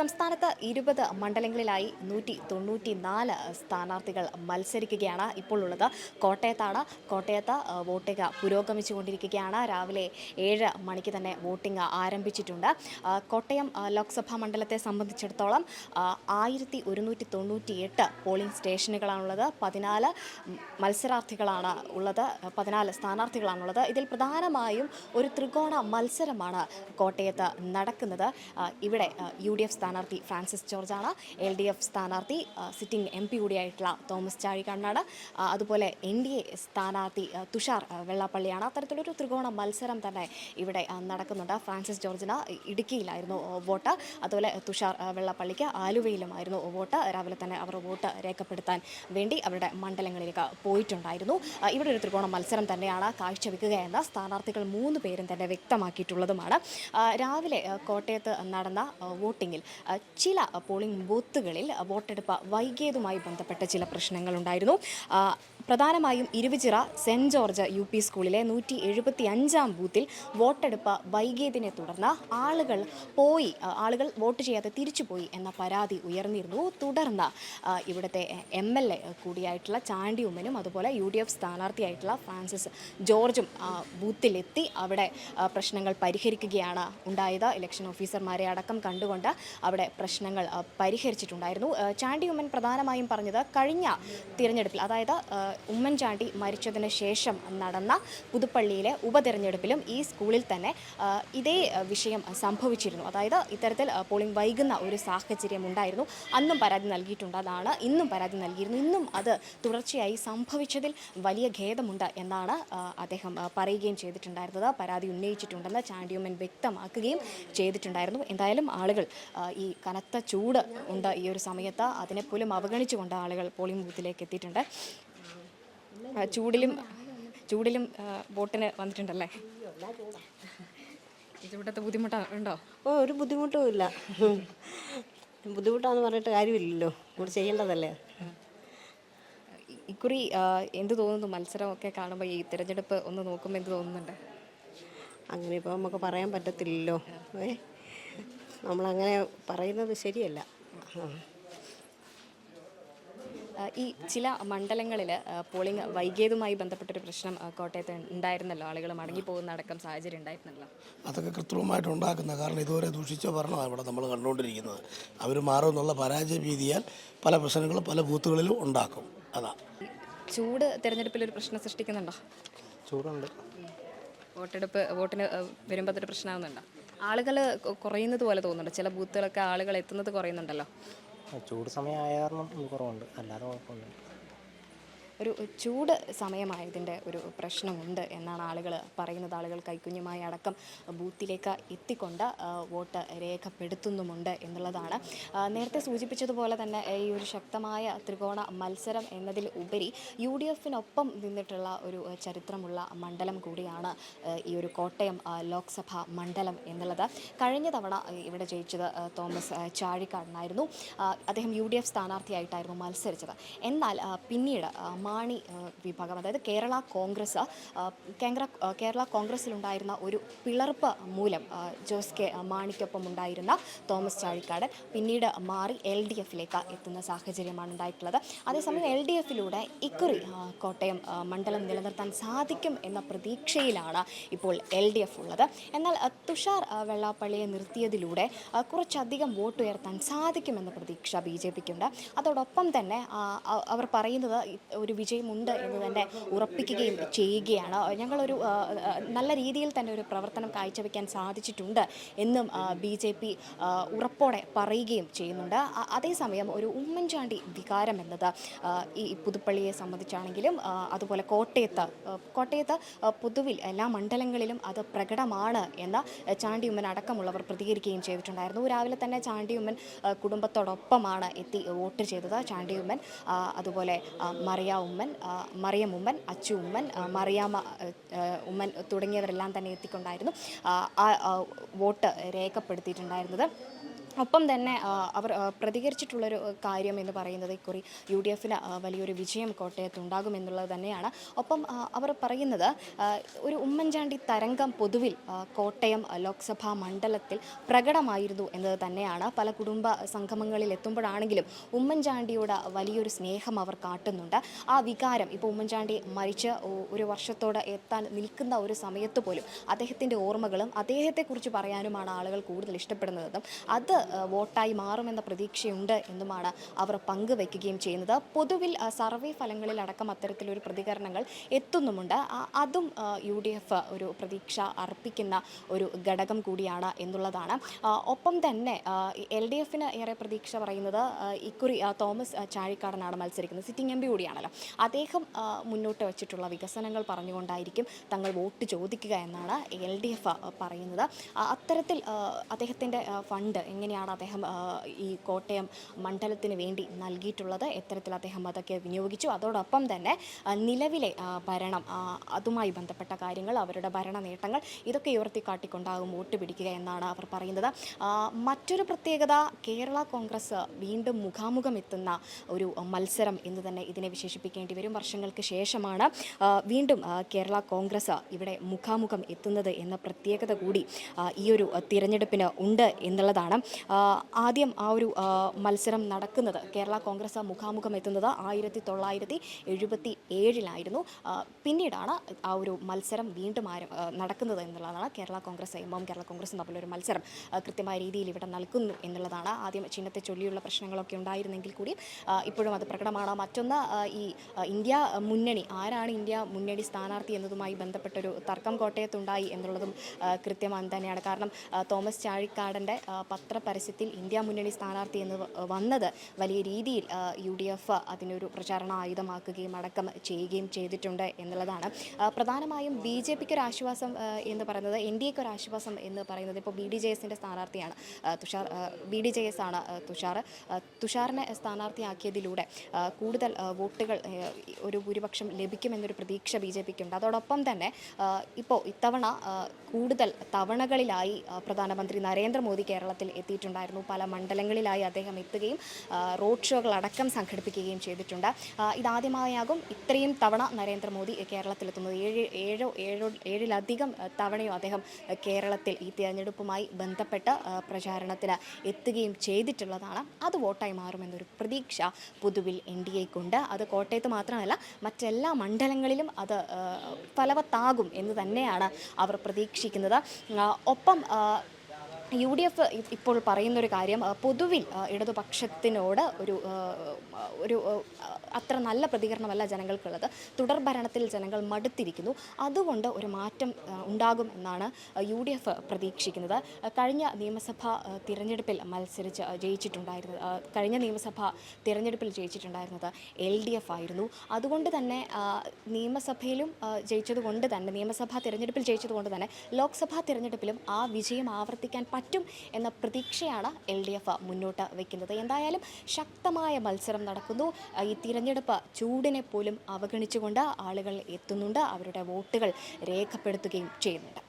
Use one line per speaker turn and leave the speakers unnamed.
സംസ്ഥാനത്ത് ഇരുപത് മണ്ഡലങ്ങളിലായി നൂറ്റി തൊണ്ണൂറ്റി നാല് സ്ഥാനാർത്ഥികൾ മത്സരിക്കുകയാണ് ഇപ്പോൾ ഉള്ളത്. കോട്ടയത്താണ്. കോട്ടയത്ത് വോട്ടിംഗ് പുരോഗമിച്ചുകൊണ്ടിരിക്കുകയാണ്. രാവിലെ ഏഴ് മണിക്ക് തന്നെ വോട്ടിംഗ് ആരംഭിച്ചിട്ടുണ്ട്. കോട്ടയം ലോക്സഭാ മണ്ഡലത്തെ സംബന്ധിച്ചിടത്തോളം ആയിരത്തി ഒരുന്നൂറ്റി തൊണ്ണൂറ്റി എട്ട് പോളിംഗ് സ്റ്റേഷനുകളാണുള്ളത്. പതിനാല് മത്സരാർത്ഥികളാണ് ഉള്ളത്. പതിനാല് സ്ഥാനാർത്ഥികളാണുള്ളത്. ഇതിൽ പ്രധാനമായും ഒരു ത്രികോണ മത്സരമാണ് കോട്ടയത്ത് നടക്കുന്നത്. ഇവിടെ യു ഡി എഫ് സ്ഥാനാർത്ഥി ഫ്രാൻസിസ് ജോർജാണ്. എൽ ഡി എഫ് സ്ഥാനാർത്ഥി സിറ്റിംഗ് എം പി കൂടിയായിട്ടുള്ള തോമസ് ചാഴിക്കാടനാണ് ആ, അതുപോലെ എൻ ഡി എ സ്ഥാനാർത്ഥി തുഷാർ വെള്ളാപ്പള്ളിയാണ്. അത്തരത്തിലൊരു ത്രികോണ മത്സരം തന്നെ ഇവിടെ നടക്കുന്നുണ്ട്. ഫ്രാൻസിസ് ജോർജിന് ഇടുക്കിയിലായിരുന്നു വോട്ട്. അതുപോലെ തുഷാർ വെള്ളാപ്പള്ളിക്ക് ആലുവയിലുമായിരുന്നു വോട്ട്. രാവിലെ തന്നെ അവർ വോട്ട് രേഖപ്പെടുത്താൻ വേണ്ടി അവരുടെ മണ്ഡലങ്ങളിലേക്ക് പോയിട്ടുണ്ടായിരുന്നു. ഇവിടെ ഒരു ത്രികോണ മത്സരം തന്നെയാണ് കാഴ്ചവെക്കുകയെന്ന് സ്ഥാനാർത്ഥികൾ മൂന്ന് പേരും തന്നെ വ്യക്തമാക്കിയിട്ടുള്ളതുമാണ്. രാവിലെ കോട്ടയത്ത് നടന്ന വോട്ടിങ്ങിൽ ചില പോളിംഗ് ബൂത്തുകളിൽ വോട്ടെടുപ്പ് വൈകിയതുമായി ബന്ധപ്പെട്ട ചില പ്രശ്നങ്ങളുണ്ടായിരുന്നു. പ്രധാനമായും ഇരുവിചിറ സെന്റ് ജോർജ് യു പി സ്കൂളിലെ നൂറ്റി എഴുപത്തി അഞ്ചാം ബൂത്തിൽ വോട്ടെടുപ്പ് വൈകിയതിനെ തുടർന്ന് ആളുകൾ പോയി ആളുകൾ വോട്ട് ചെയ്യാതെ തിരിച്ചുപോയി എന്ന പരാതി ഉയർന്നിരുന്നു. തുടർന്ന് ഇവിടുത്തെ എം എൽ എ കൂടിയായിട്ടുള്ള ചാണ്ടി ഉമ്മനും അതുപോലെ യു ഡി എഫ് സ്ഥാനാർത്ഥിയായിട്ടുള്ള ഫ്രാൻസിസ് ജോർജും ബൂത്തിലെത്തി അവിടെ പ്രശ്നങ്ങൾ പരിഹരിക്കുകയാണ് ഉണ്ടായത്. ഇലക്ഷൻ ഓഫീസർമാരെ അടക്കം കണ്ടുകൊണ്ട് അവിടെ പ്രശ്നങ്ങൾ പരിഹരിച്ചിട്ടുണ്ടായിരുന്നു. ചാണ്ടി ഉമ്മൻ പ്രധാനമായും പറഞ്ഞത് കഴിഞ്ഞ തിരഞ്ഞെടുപ്പിൽ അതായത് ഉമ്മൻചാണ്ടി മരിച്ചതിന് ശേഷം നടന്ന പുതുപ്പള്ളിയിലെ ഉപതെരഞ്ഞെടുപ്പിലും ഈ സ്കൂളിൽ തന്നെ ഇതേ വിഷയം സംഭവിച്ചിരുന്നു. അതായത് ഇത്തരത്തിൽ പോളിംഗ് വൈകുന്ന ഒരു സാഹചര്യം ഉണ്ടായിരുന്നു. അന്നും പരാതി നൽകിയിട്ടുണ്ട്. അതാണ് ഇന്നും പരാതി നൽകിയിരുന്നു. ഇന്നും അത് തുടർച്ചയായി സംഭവിച്ചതിൽ വലിയ ഖേദമുണ്ട് എന്നാണ് അദ്ദേഹം പറയുകയും ചെയ്തിട്ടുണ്ടായിരുന്നത്. പരാതി ഉന്നയിച്ചിട്ടുണ്ടെന്ന് ചാണ്ടിയുമ്മൻ വ്യക്തമാക്കുകയും ചെയ്തിട്ടുണ്ടായിരുന്നു. എന്തായാലും ആളുകൾ ഈ കനത്ത ചൂട് ഉണ്ട് ഈ ഒരു സമയത്ത്. അതിനെപ്പോലും അവഗണിച്ചുകൊണ്ട് ആളുകൾ പോളിംഗ് ബൂത്തിലേക്ക് എത്തിയിട്ടുണ്ട്. ചൂടിലും ചൂടിലും ബോട്ടിന് വന്നിട്ടുണ്ടല്ലേ? ഇവിടുത്തെ ബുദ്ധിമുട്ടുണ്ടോ
ഓ ഒരു ബുദ്ധിമുട്ടും ഇല്ല. ബുദ്ധിമുട്ടാന്ന് പറഞ്ഞിട്ട് കാര്യമില്ലല്ലോ. ഇവിടെ ചെയ്യേണ്ടതല്ലേ?
ഇക്കുറി എന്ത് തോന്നുന്നു? മത്സരമൊക്കെ കാണുമ്പോൾ ഈ തിരഞ്ഞെടുപ്പ് ഒന്ന് നോക്കുമ്പോൾ എന്ത് തോന്നുന്നുണ്ട്?
അങ്ങനെ ഇപ്പോൾ നമുക്ക് പറയാൻ പറ്റത്തില്ലല്ലോ. ഏ? നമ്മളങ്ങനെ പറയുന്നത് ശരിയല്ല. ആ,
ഈ ചില മണ്ഡലങ്ങളിൽ പോളിംഗ് വൈകിയതുമായി ബന്ധപ്പെട്ടൊരു പ്രശ്നം കോട്ടയത്ത് ഉണ്ടായിരുന്നല്ലോ. ആളുകൾ മടങ്ങിപ്പോകുന്ന അടക്കം സാഹചര്യം ഉണ്ടായിരുന്നല്ലോ.
അതൊക്കെ കൃത്രിമമായിട്ട് ഉണ്ടാക്കുന്ന കാരണം ഇതുവരെ ദൂഷിച്ച ഭരണമാണ് ഇവിടെ നമ്മൾ കണ്ടുകൊണ്ടിരിക്കുന്നത്. അവർ മാറുമെന്നുള്ള പരാജയ ഭീതിയാൽ പല പ്രശ്നങ്ങളും പല ബൂത്തുകളിലും ഉണ്ടാക്കും. അതാ.
ചൂട് തിരഞ്ഞെടുപ്പിൽ ഒരു പ്രശ്നം സൃഷ്ടിക്കുന്നുണ്ടോ?
ചൂടുണ്ട്.
വോട്ടെടുപ്പ് വോട്ടിന് വരുമ്പോൾ അതൊരു പ്രശ്നമാകുന്നുണ്ടോ ആളുകൾ കുറയുന്നത് പോലെ തോന്നുന്നുണ്ട്? ചില ബൂത്തുകളൊക്കെ ആളുകൾ എത്തുന്നത് കുറയുന്നുണ്ടല്ലോ.
ചൂട് സമയം ആയ കാരണം കുറവുണ്ട്. അല്ലാതെ കുഴപ്പമില്ല
ഒരു ചൂട് സമയമായതിന്റെ ഒരു പ്രശ്നമുണ്ട് എന്നാണ് ആളുകൾ പറയുന്നത്. ആളുകൾ കൈക്കുഞ്ഞുമായി അടക്കം ബൂത്തിലേക്ക് എത്തിക്കൊണ്ട് വോട്ട് രേഖപ്പെടുത്തുന്നുമുണ്ട് എന്നുള്ളതാണ്. നേരത്തെ സൂചിപ്പിച്ചതുപോലെ തന്നെ ഈ ഒരു ശക്തമായ ത്രികോണ മത്സരം എന്നതിൽ ഉപരി യു ഡി എഫിനൊപ്പം നിന്നിട്ടുള്ള ഒരു ചരിത്രമുള്ള മണ്ഡലം കൂടിയാണ് ഈ ഒരു കോട്ടയം ലോക്സഭാ മണ്ഡലം എന്നുള്ളത്. കഴിഞ്ഞ തവണ ഇവിടെ ജയിച്ചത് തോമസ് ചാഴിക്കാടനായിരുന്നു. അദ്ദേഹം യു ഡി എഫ് സ്ഥാനാർത്ഥിയായിട്ടായിരുന്നു മത്സരിച്ചത്. എന്നാൽ പിന്നീട് ആ, മാണി ആ, വിഭാഗം അതായത് കേരള കോൺഗ്രസ് കേന്ദ്ര കേരള കോൺഗ്രസിലുണ്ടായിരുന്ന ഒരു പിളർപ്പ് മൂലം ജോസ് കെ മാണിക്കൊപ്പം ഉണ്ടായിരുന്ന തോമസ് ചാഴിക്കാടൻ പിന്നീട് മാറി എൽ ഡി എഫിലേക്ക് എത്തുന്ന സാഹചര്യമാണ് ഉണ്ടായിട്ടുള്ളത്. അതേസമയം എൽ ഡി എഫിലൂടെ ഇക്കുറി കോട്ടയം മണ്ഡലം നിലനിർത്താൻ സാധിക്കും എന്ന പ്രതീക്ഷയിലാണ് ഇപ്പോൾ എൽ ഡി എഫ് ഉള്ളത്. എന്നാൽ തുഷാർ വെള്ളാപ്പള്ളിയെ നിർത്തിയതിലൂടെ കുറച്ചധികം വോട്ട് ഉയർത്താൻ സാധിക്കുമെന്ന പ്രതീക്ഷ ബി ജെ പിക്കുണ്ട്. അതോടൊപ്പം തന്നെ അവർ പറയുന്നത് ഒരു വിജയമുണ്ട് എന്ന് തന്നെ ഉറപ്പിക്കുകയും ചെയ്യുകയാണ്. ഞങ്ങളൊരു നല്ല രീതിയിൽ തന്നെ ഒരു പ്രവർത്തനം കാഴ്ചവെക്കാൻ സാധിച്ചിട്ടുണ്ട് എന്നും ബി ജെ പി ഉറപ്പോടെ പറയുകയും ചെയ്യുന്നുണ്ട്. അതേസമയം ഒരു ഉമ്മൻചാണ്ടി വികാരം എന്നത് ഈ പുതുപ്പള്ളിയെ സംബന്ധിച്ചാണെങ്കിലും അതുപോലെ കോട്ടയത്ത് കോട്ടയത്ത് പൊതുവിൽ എല്ലാ മണ്ഡലങ്ങളിലും അത് പ്രകടമാണ് എന്ന് ചാണ്ടിയുമ്മൻ അടക്കമുള്ളവർ പ്രതികരിക്കുകയും ചെയ്തിട്ടുണ്ടായിരുന്നു. രാവിലെ തന്നെ ചാണ്ടിയുമ്മൻ കുടുംബത്തോടൊപ്പമാണ് എത്തി വോട്ട് ചെയ്തത്. ചാണ്ടിയുമ്മൻ അതുപോലെ ആ, മറിയ ഉമ്മൻ മറിയം ഉമ്മൻ അച്ചു ഉമ്മൻ മറിയാമ ഉമ്മൻ തുടങ്ങിയവരെല്ലാം തന്നെ എത്തിക്കൊണ്ടായിരുന്നു വോട്ട് രേഖപ്പെടുത്തിയിട്ടുണ്ടായിരുന്നത്. ഒപ്പം തന്നെ അവർ പ്രതികരിച്ചിട്ടുള്ളൊരു കാര്യം എന്ന് പറയുന്നത് ഇക്കുറി യു ഡി എഫിന് വലിയൊരു വിജയം കോട്ടയത്ത് ഉണ്ടാകുമെന്നുള്ളത് തന്നെയാണ്. ഒപ്പം അവർ പറയുന്നത് ഒരു ഉമ്മൻചാണ്ടി തരംഗം പൊതുവിൽ കോട്ടയം ലോക്സഭാ മണ്ഡലത്തിൽ പ്രകടമായിരുന്നു എന്നത് തന്നെയാണ്. പല കുടുംബ സംഗമങ്ങളിൽ എത്തുമ്പോഴാണെങ്കിലും ഉമ്മൻചാണ്ടിയുടെ വലിയൊരു സ്നേഹം അവർ കാട്ടുന്നുണ്ട്. ആ വികാരം ഇപ്പോൾ ഉമ്മൻചാണ്ടി മരിച്ച് ഒരു വർഷത്തോടെ എത്താൻ നിൽക്കുന്ന ഒരു സമയത്ത് പോലും അദ്ദേഹത്തിന്റെ ഓർമ്മകളും അദ്ദേഹത്തെക്കുറിച്ച് പറയാനുമാണ് ആളുകൾ കൂടുതൽ ഇഷ്ടപ്പെടുന്നതെന്നും അത് വോട്ടായി മാറുമെന്ന പ്രതീക്ഷയുണ്ട് എന്നുമാണ് അവർ പങ്കുവയ്ക്കുകയും ചെയ്യുന്നത്. പൊതുവിൽ സർവേ ഫലങ്ങളിൽ അടക്കം അത്തരത്തിലൊരു പ്രതികരണങ്ങൾ എത്തുന്നുമുണ്ട്. അതും യു ഡി എഫ് ഒരു പ്രതീക്ഷ അർപ്പിക്കുന്ന ഒരു ഘടകം കൂടിയാണ് എന്നുള്ളതാണ്. ഒപ്പം തന്നെ എൽ ഡി എഫിന് ഏറെ പ്രതീക്ഷ പറയുന്നത് ഇക്കുറി തോമസ് ചാഴിക്കാടനാണ് മത്സരിക്കുന്നത് സിറ്റിംഗ് എം പി കൂടിയാണല്ലോ. അദ്ദേഹം മുന്നോട്ട് വെച്ചിട്ടുള്ള വികസനങ്ങൾ പറഞ്ഞുകൊണ്ടായിരിക്കും തങ്ങൾ വോട്ട് ചോദിക്കുക എന്നാണ് എൽ ഡി എഫ് പറയുന്നത്. അത്തരത്തിൽ അദ്ദേഹത്തിന്റെ ഫണ്ട് ഫണ്ട് എങ്ങനെയാണ് അദ്ദേഹം ഈ കോട്ടയം മണ്ഡലത്തിന് വേണ്ടി നൽകിയിട്ടുള്ളത്. എത്തരത്തിൽ അദ്ദേഹം അതൊക്കെ വിനിയോഗിച്ചു. അതോടൊപ്പം തന്നെ നിലവിലെ ഭരണം അതുമായി ബന്ധപ്പെട്ട കാര്യങ്ങൾ അവരുടെ ഭരണ നേട്ടങ്ങൾ ഇതൊക്കെ ഉയർത്തിക്കാട്ടിക്കൊണ്ടാകും വോട്ട് പിടിക്കുക എന്നാണ് അവർ പറയുന്നത്. മറ്റൊരു പ്രത്യേകത കേരള കോൺഗ്രസ് വീണ്ടും മുഖാമുഖം എത്തുന്ന ഒരു മത്സരം എന്ന് തന്നെ ഇതിനെ വിശേഷിപ്പിക്കേണ്ടി വരും. വർഷങ്ങൾക്ക് ശേഷമാണ് വീണ്ടും കേരള കോൺഗ്രസ് ഇവിടെ മുഖാമുഖം എത്തുന്നത് എന്ന പ്രത്യേകത കൂടി ഈ ഒരു തിരഞ്ഞെടുപ്പിന് ഉണ്ട് എന്നുള്ളതാണ്. ആദ്യം ആ ഒരു മത്സരം നടക്കുന്നത് കേരള കോൺഗ്രസ് മുഖാമുഖം എത്തുന്നത് ആയിരത്തി തൊള്ളായിരത്തി എഴുപത്തി ഏഴിലായിരുന്നു. പിന്നീടാണ് ആ ഒരു മത്സരം വീണ്ടും ആരം നടക്കുന്നത് എന്നുള്ളതാണ് കേരള കോൺഗ്രസ് എമ്മും കേരള കോൺഗ്രസും തമ്മിലൊരു മത്സരം കൃത്യമായ രീതിയിൽ ഇവിടെ നൽകുന്നു എന്നുള്ളതാണ് ആദ്യം ചിഹ്നത്തെ ചൊല്ലിയുള്ള പ്രശ്നങ്ങളൊക്കെ ഉണ്ടായിരുന്നെങ്കിൽ കൂടി ഇപ്പോഴും അത് പ്രകടമാണ്? മറ്റൊന്ന് ഈ ഇന്ത്യ മുന്നണി ആരാണ് ഇന്ത്യ മുന്നണി സ്ഥാനാർത്ഥി എന്നതുമായി ബന്ധപ്പെട്ടൊരു തർക്കം കോട്ടയത്തുണ്ടായി എന്നുള്ളതും കൃത്യമാണ് തന്നെയാണ്. കാരണം തോമസ് ചാഴിക്കാടന്റെ ആ, പത്രപരസ്യത്തിൽ ഇന്ത്യ മുന്നണി സ്ഥാനാർത്ഥി എന്ന് വന്നത് വലിയ രീതിയിൽ യു ഡി എഫ് അതിനൊരു പ്രചാരണ ആയുധമാക്കുകയും അടക്കം ചെയ്യുകയും ചെയ്തിട്ടുണ്ട് എന്നുള്ളതാണ്. പ്രധാനമായും ബി ജെ പിക്ക് ഒരു ആശ്വാസം എന്ന് പറയുന്നത് എൻ ഡി എക്ക് ഒരു ആശ്വാസം എന്ന് പറയുന്നത് ഇപ്പോൾ ബി ഡി ജെ എസിന്റെ സ്ഥാനാർത്ഥിയാണ് Thushar B D J S ആണ് തുഷാർ. തുഷാറിനെ സ്ഥാനാർത്ഥിയാക്കിയതിലൂടെ കൂടുതൽ വോട്ടുകൾ ഒരു ഭൂരിപക്ഷം ലഭിക്കുമെന്നൊരു പ്രതീക്ഷ ബി ജെ പിക്കുണ്ട്. അതോടൊപ്പം തന്നെ ഇപ്പോൾ ഇത്തവണ കൂടുതൽ തവണകളിലായി പ്രധാനമന്ത്രി നരേന്ദ്രമോദി കേരളത്തിൽ എത്തിയിട്ടുണ്ടായിരുന്നു പല മണ്ഡലങ്ങളിലായി അദ്ദേഹം എത്തുകയും റോഡ് ഷോകൾ അടക്കം സംഘടിപ്പിക്കുകയും ചെയ്തിട്ടുണ്ട്. ഇതാദ്യമായാകും ഇത്രയും തവണ നരേന്ദ്രമോദി കേരളത്തിലെത്തുന്നത്. ഏഴ് ഏഴോ ഏഴോ ഏഴിലധികം തവണയോ അദ്ദേഹം കേരളത്തിൽ ഈ തിരഞ്ഞെടുപ്പുമായി ബന്ധപ്പെട്ട് പ്രചാരണത്തിന് എത്തുകയും ചെയ്തിട്ടുള്ളതാണ്. അത് വോട്ടായി മാറുമെന്നൊരു പ്രതീക്ഷ പൊതുവിൽ എൻ ഡി എക്കുണ്ട് അത് കോട്ടയത്ത് മാത്രമല്ല മറ്റെല്ലാ മണ്ഡലങ്ങളിലും അത് ഫലവത്താകും എന്ന് തന്നെയാണ് അവർ പ്രതീക്ഷിക്കുന്നത്. ഒപ്പം യു ഡി എഫ് ഇപ്പോൾ പറയുന്നൊരു കാര്യം പൊതുവിൽ ഇടതുപക്ഷത്തിനോട് ഒരു ഒരു അത്ര നല്ല പ്രതികരണമല്ല ജനങ്ങൾക്കുള്ളത്. തുടർ ഭരണത്തിൽ ജനങ്ങൾ മടുത്തിരിക്കുന്നു. അതുകൊണ്ട് ഒരു മാറ്റം ഉണ്ടാകും എന്നാണ് യു ഡി എഫ് പ്രതീക്ഷിക്കുന്നത് കഴിഞ്ഞ നിയമസഭാ തിരഞ്ഞെടുപ്പിൽ മത്സരിച്ച് ജയിച്ചിട്ടുണ്ടായിരുന്നത് കഴിഞ്ഞ നിയമസഭാ തിരഞ്ഞെടുപ്പിൽ ജയിച്ചിട്ടുണ്ടായിരുന്നത് എൽ ഡി എഫ് ആയിരുന്നു. അതുകൊണ്ട് തന്നെ നിയമസഭയിലും ജയിച്ചതുകൊണ്ട് തന്നെ നിയമസഭാ തിരഞ്ഞെടുപ്പിൽ ജയിച്ചതുകൊണ്ട് തന്നെ ലോക്സഭാ തിരഞ്ഞെടുപ്പിലും ആ വിജയം ആവർത്തിക്കാൻ പറ്റും എന്ന പ്രതീക്ഷയാണ് എൽ ഡി എഫ് മുന്നോട്ട് വയ്ക്കുന്നത് എന്തായാലും ശക്തമായ മത്സരം നടക്കുന്നു. ഈ തിരഞ്ഞെടുപ്പ് ചൂടിനെ പോലും അവഗണിച്ചുകൊണ്ട് ആളുകൾ എത്തുന്നുണ്ട്. അവരുടെ വോട്ടുകൾ രേഖപ്പെടുത്തുകയും ചെയ്യുന്നുണ്ട്.